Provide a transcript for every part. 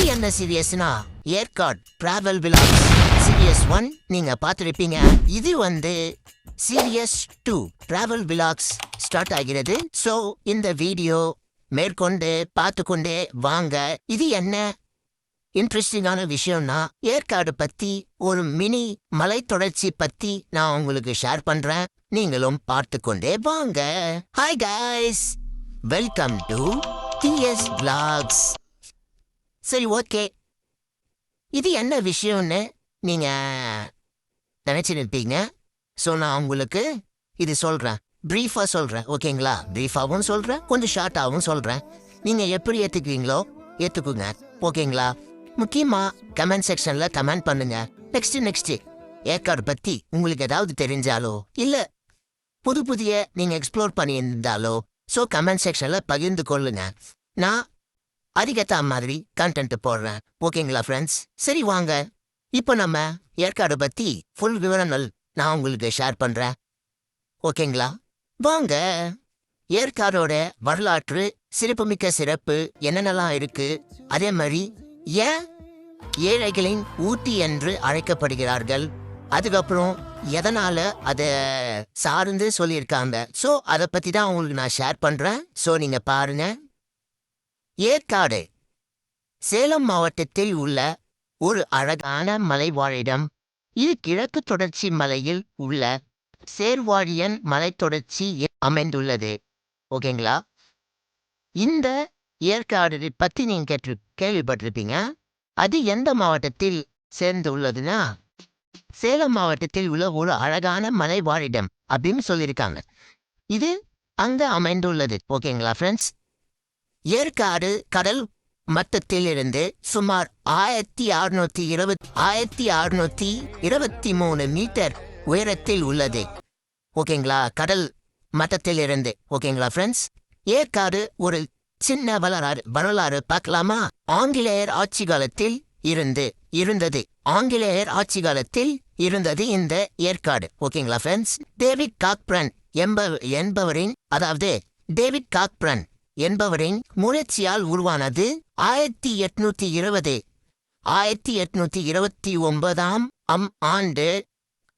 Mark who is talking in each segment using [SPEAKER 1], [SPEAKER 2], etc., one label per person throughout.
[SPEAKER 1] இது என்ன சீரியஸ்னா Yercaud travel vlogs series one நீங்க பார்த்துருப்பீங்க. இது வந்து series two travel vlogs start ஆகிறது. ஸோ இந்த வீடியோ மேற்கொண்டு பார்த்துக்கொண்டே வாங்க. இது என்ன இன்ட்ரெஸ்டிங்கான விஷயம்னா ஏற்காடு பத்தி ஒரு மினி மலை தொடர்ச்சி பத்தி நான் உங்களுக்கு ஷேர் பண்றேன். நீங்களும் பார்த்து கொண்டே வாங்க hi guys welcome to DS blogs சரி ஓகே. இது என்ன விஷயம்னு நீங்க நிற்பீங்க ஸோ நான் உங்களுக்கு இது சொல்றேன். ப்ரீஃபா சொல்றேன் ஓகேங்களா? ப்ரீஃபாவும் சொல்றேன் கொஞ்சம் ஷார்ட்டாகவும் சொல்றேன். நீங்க எப்படி ஏத்துக்குவீங்களோ ஏத்துக்குங்க ஓகேங்களா? முக்கியமா கமெண்ட் செக்ஷன்ல கமெண்ட் பண்ணுங்க. நெக்ஸ்ட்டு நெக்ஸ்ட்டு ஏற்காடு பத்தி உங்களுக்கு ஏதாவது தெரிஞ்சாலோ இல்ல புது புதிய நீங்க எக்ஸ்ப்ளோர் பண்ணியிருந்தாலோ ஸோ கமெண்ட் செக்ஷன்ல பகிர்ந்து கொள்ளுங்க. நான் அதுக்கேற்ற மாதிரி கண்டென்ட் போடுறேன். ஓகேங்களா ஃப்ரெண்ட்ஸ் சரி வாங்க. இப்போ நம்ம ஏற்காடு பத்தி ஃபுல் விவரங்கள் நான் உங்களுக்கு ஷேர் பண்றேன். ஓகேங்களா வாங்க. ஏற்காடோட வரலாற்று சிறப்புமிக்க சிறப்பு என்னென்னலாம் இருக்கு? அதே மாதிரி ஏன் ஏழைகளின் ஊட்டி என்று அழைக்கப்படுகிறார்கள்? அதுக்கப்புறம் எதனால அதை சார்ந்து சொல்லியிருக்காங்க? ஸோ அதை பத்தி தான் உங்களுக்கு நான் ஷேர் பண்றேன். ஸோ நீங்கள் பாருங்க. ஏற்காடு. சேலம் மாவட்டத்தில் உள்ள ஒரு அழகான மலைவாழிடம் இது கிழக்கு தொடர்ச்சி மலையில் உள்ள சேர்வாழியன் மலைத்தொடர்ச்சி அமைந்துள்ளது. ஓகேங்களா? இந்த ஏற்காடு பத்தி நீங்க கேட்டு கேள்விப்பட்டிருப்பீங்க. அது எந்த மாவட்டத்தில் சேர்ந்துள்ளதுன்னா சேலம் மாவட்டத்தில் உள்ள ஒரு அழகான மலைவாழிடம் அப்படின்னு சொல்லியிருக்காங்க. இது அங்க அமைந்துள்ளது. ஓகேங்களா ஃப்ரெண்ட்ஸ் ஏற்காடு கடல் மட்டத்திலிருந்து சுமார் ஆயிரத்தி அறுநூத்தி இருபத் ஆயிரத்தி அறுநூத்தி இருபத்தி மூணு மீட்டர் உயரத்தில் உள்ளது. ஓகேங்களா? கடல் மட்டத்திலிருந்து. ஓகேங்களா ஃப்ரெண்ட்ஸ் ஏற்காடு ஒரு சின்ன வரலாறு வரலாறு பார்க்கலாமா? ஆங்கிலேயர் ஆட்சி காலத்தில் இருந்து இருந்தது. ஆங்கிலேயர் ஆட்சி காலத்தில் இருந்தது இந்த ஏற்காடு. ஓகேங்களா ஃப்ரெண்ட்ஸ் டேவிட் காக்பிரன் என்ப என்பவரின் அதாவது டேவிட் காக்பிரன் என்பவரின் முயற்சியால் உருவானது ஆயிரத்தி எட்நூத்தி இருபது. ஆயிரத்தி எட்நூத்தி இருபத்தி ஒன்பதாம் அம் ஆண்டு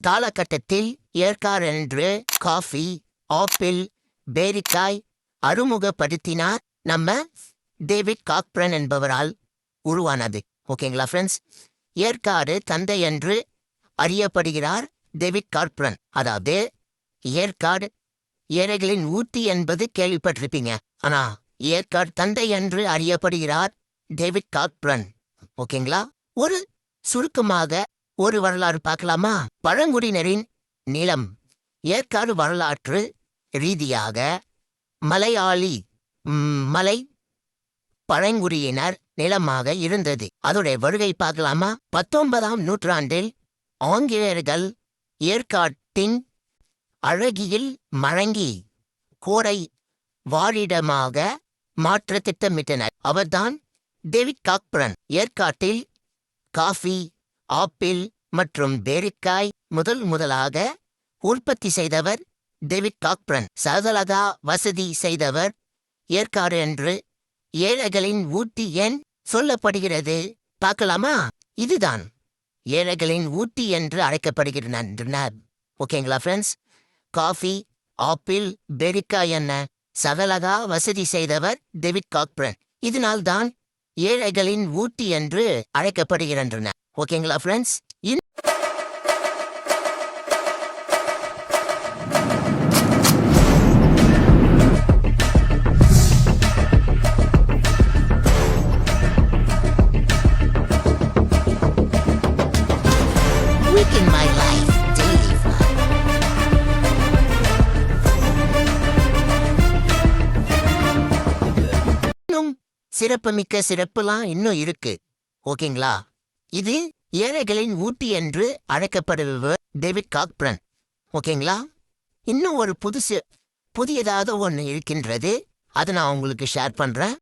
[SPEAKER 1] காலகட்டத்தில் ஏற்காடு என்று காஃபி ஆப்பிள் பேரிக்காய் அறிமுகப்படுத்தினார் நம்ம டேவிட் காக்பிரன் என்பவரால் உருவானது. ஓகேங்களா ஃப்ரெண்ட்ஸ் ஏற்காடு தந்தை என்று அறியப்படுகிறார் டேவிட் கார்ப்ரன் அதாவது ஏற்காடு ஏழைகளின் ஊட்டி என்பது கேள்விப்பட்டிருப்பீங்க. ஆனா ஏற்காடு தந்தை என்று அறியப்படுகிறார் டேவிட் கார்ப்ரன் ஓகேங்களா? ஒரு சுருக்கமாக ஒரு வரலாறு பார்க்கலாமா? பழங்குடியினரின் நிலம். ஏற்காடு வரலாற்று ரீதியாக மலையாளி மலை பழங்குடியினர் நிலமாக இருந்தது. அதோடைய வருகை பார்க்கலாமா? பத்தொன்பதாம் நூற்றாண்டில் ஆங்கிலேயர்கள் ஏற்காட்டின் அழகியில் மழங்கி கோடை வாழிடமாக மாற்ற திட்டமிட்டனர் அவர்தான் டேவிட் காக்பரன். ஏற்காட்டில் காஃபி ஆப்பிள் மற்றும் பேரிக்காய் முதல் முதலாக உற்பத்தி செய்தவர் டேவிட் காக்பரன். சகலகா வசதி செய்தவர் ஏற்காடு என்று ஏழைகளின் ஊட்டி எண் சொல்லப்படுகிறது. பார்க்கலாமா? இதுதான். ஏழைகளின் ஊட்டி என்று அழைக்கப்படுகின்றனர். ஓகேங்களா ஃப்ரெண்ட்ஸ் காஃபி ஆப்பிள் பெரிக்கா என்ன சகலகா வசதி செய்தவர் டெவிட் காக்பிரன். இதனால்தான் ஏழைகளின் ஊட்டி என்று அழைக்கப்படுகின்றன. ஓகேங்களா ஃப்ரெண்ட்ஸ் சிறப்புமிக்க சிறப்புலாம் இன்னும் இருக்கு. ஓகேங்களா? இது ஏழைகளின் ஊட்டி என்று அழைக்கப்படுபவர் டேவிட் காக்பிரன். ஓகேங்களா? இன்னும் ஒரு புதுசு புதியதாக ஒன்று இருக்கின்றது. அதை நான் உங்களுக்கு ஷேர் பண்றேன்.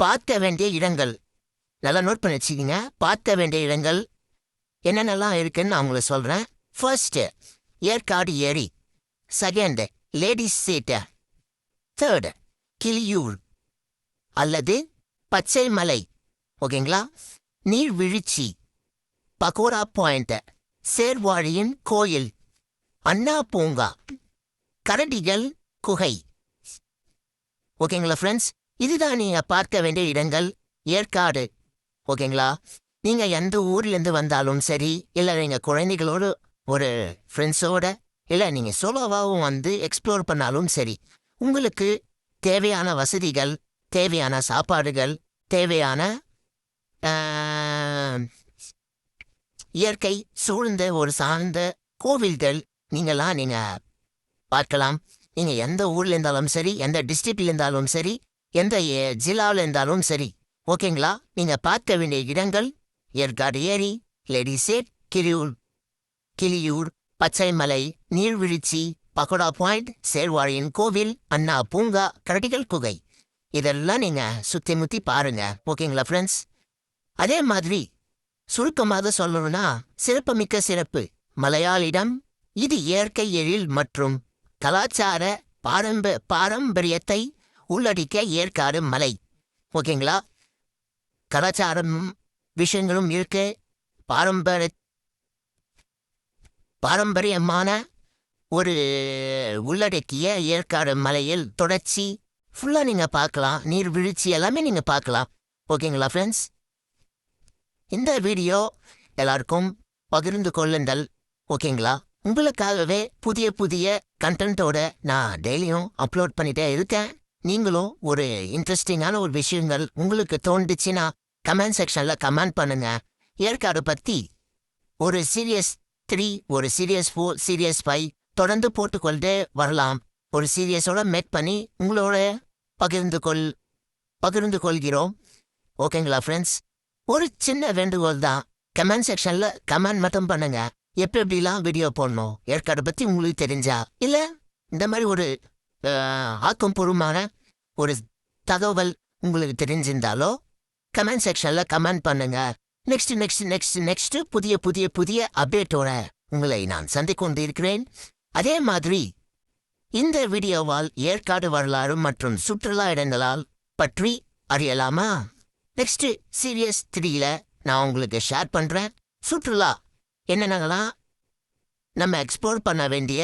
[SPEAKER 1] பார்க்க வேண்டிய இடங்கள். நல்லா நோட் பண்ணி வச்சுக்கிங்க. பார்க்க வேண்டிய இடங்கள். என்னென்னலாம் இருக்குன்னு நான் உங்களுக்கு சொல்கிறேன் ஃபர்ஸ்ட்டு ஏற்காடு ஏரி. Second ladies seat. Third Kiliyur. அல்லது பச்சை மலை. ஓகேங்களா? நீர்வீழ்ச்சி பகோரா பாயிண்ட் சேர்வாழியின் கோயில். அண்ணா பூங்கா. கரடிகள் குகை. ஓகேங்களா ஃப்ரெண்ட்ஸ் இதுதான் நீங்கள் பார்க்க வேண்டிய இடங்கள். ஏற்காடு. ஓகேங்களா? நீங்க எந்த ஊர்ல இருந்து வந்தாலும் சரி இல்ல நீங்க குழந்தைகளோடு ஒரு ஃப்ரெண்ட்ஸோட இல்ல நீங்க சோலோவாவும் வந்து எக்ஸ்ப்ளோர் பண்ணாலும் சரி உங்களுக்கு தேவையான வசதிகள் தேவையான சாப்பாடுகள் தேவையான இயற்கை சூழ்ந்த ஒரு சார்ந்த கோவில்கள் நீங்களாம் நீங்க பார்க்கலாம். நீங்க எந்த ஊர்ல இருந்தாலும் சரி எந்த டிஸ்ட்ரிக்டில் இருந்தாலும் சரி எந்த ஜில்லாவில் இருந்தாலும் சரி ஓகேங்களா? நீங்க பார்க்க வேண்டிய இடங்கள் ஏற்காடு ஏரி லேடிசேட் கிரியூர் கிளியூர் பச்சைமலை நீர்வீழ்ச்சி பகோடா பாயிண்ட் சேர்வாழியின் கோவில் அண்ணா பூங்கா கரடிகள் குகை. இதெல்லாம் நீங்க சுத்தி முத்தி பாருங்க. ஓகேங்களா ஃப்ரெண்ட்ஸ் அதே மாதிரி சுருக்கமாக சொல்லணும்னா சிறப்புமிக்க சிறப்பு. மலையாளிடம் இது இயற்கை எழில் மற்றும் கலாச்சார பாரம்ப பாரம்பரியத்தை உள்ளடிக்க ஏற்காடு மலை. ஓகேங்களா? கலாச்சாரம் விஷயங்களும் இருக்கு. பாரம்பரிய பாரம்பரியமான ஒரு உள்ளடக்கிய ஏற்காடு மலையில் தொடர்ச்சி. ஃபுல்லாக நீங்கள் பார்க்கலாம். நீர்வீழ்ச்சி எல்லாமே நீங்கள் பார்க்கலாம். ஓகேங்களா ஃப்ரெண்ட்ஸ் இந்த வீடியோ எல்லாருக்கும் பகிர்ந்து கொள்ளுங்கள். ஓகேங்களா? உங்களுக்காகவே புதிய புதிய கண்டென்ட்டோட நான் டெய்லியும் அப்லோட் பண்ணிட்டே இருக்கேன். நீங்களும் ஒரு இன்ட்ரெஸ்டிங்கான ஒரு விஷயங்கள் உங்களுக்கு தோண்டுச்சுன்னா கமெண்ட் செக்ஷன்ல கமெண்ட் பண்ணுங்க. ஏற்காடு பத்தி ஒரு சீரியஸ் த்ரீ ஒரு சீரியஸ் ஃபோர் சீரியஸ் ஃபைவ் தொடர்ந்து போட்டுக்கொண்டே வரலாம். ஒரு சீரியஸோட மேட் பண்ணி உங்களோட பகிர்ந்து கொள் பகிர்ந்து கொள்கிறோம் ஓகேங்களா ஃப்ரெண்ட்ஸ் ஒரு சின்ன வேண்டுகோள் தான். கமெண்ட் செக்ஷன்ல கமெண்ட் மட்டும் பண்ணுங்க. எப்படி எப்படிலாம் வீடியோ போடணும்? ஏற்காடு பத்தி உங்களுக்கு தெரிஞ்சா. இல்ல இந்த மாதிரி ஒரு ஆக்கம் பூர்வமான ஒரு தகவல் உங்களுக்கு தெரிஞ்சிருந்தாலோ கமெண்ட் செக்ஷன்ல கமெண்ட் பண்ணுங்க. நெக்ஸ்ட் நெக்ஸ்ட் நெக்ஸ்ட் நெக்ஸ்ட் புதிய புதிய புதிய அப்டேட்டோட உங்களை நான் சந்திக் கொண்டிருக்கிறேன். அதே மாதிரி இந்த வீடியோவால் ஏற்காடு வரலாறு மற்றும் சுற்றுலா இடங்களால் பற்றி அறியலாமா? நெக்ஸ்ட் சீரியஸ் த்ரீல நான் உங்களுக்கு ஷேர் பண்றேன். சுற்றுலா என்னென்னலாம் நம்ம எக்ஸ்ப்ளோர் பண்ண வேண்டிய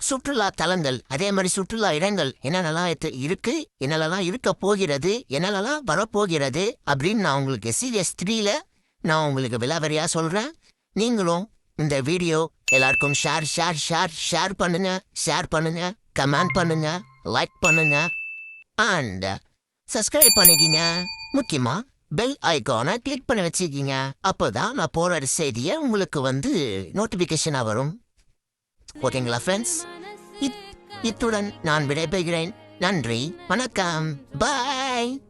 [SPEAKER 1] சுற்றுலா தலங்கள் அதே மாதிரி சுற்றுலா இடங்கள் என்னென்னலாம் இருக்கு என்னென்னலாம் இருக்க போகிறது என்னென்னலாம் வரப்போகிறது அப்படின்னு நான் உங்களுக்கு சீரியஸ் த்ரீல நான் உங்களுக்கு விலாவரியா சொல்றேன்? நீங்களும் இந்த வீடியோ எல்லாருக்கும் ஷேர் ஷேர் ஷேர் ஷேர் பண்ணுங்க ஷேர் பண்ணுங்க கமெண்ட் பண்ணுங்க லைக் பண்ணுங்க. அண்ட் சப்ஸ்கிரைப் பண்ணிக்கிங்க. முக்கியமா பெல் ஐகானை கிளிக் பண்ணி வச்சுக்கிங்க. அப்போதான் நான் போகிற செய்தியை உங்களுக்கு வந்து நோட்டிஃபிகேஷனாக வரும். ஓகேங்களா ஃப்ரெண்ட்ஸ் இத்துடன் நான் விடைபெறுகிறேன். நன்றி வணக்கம். பாய்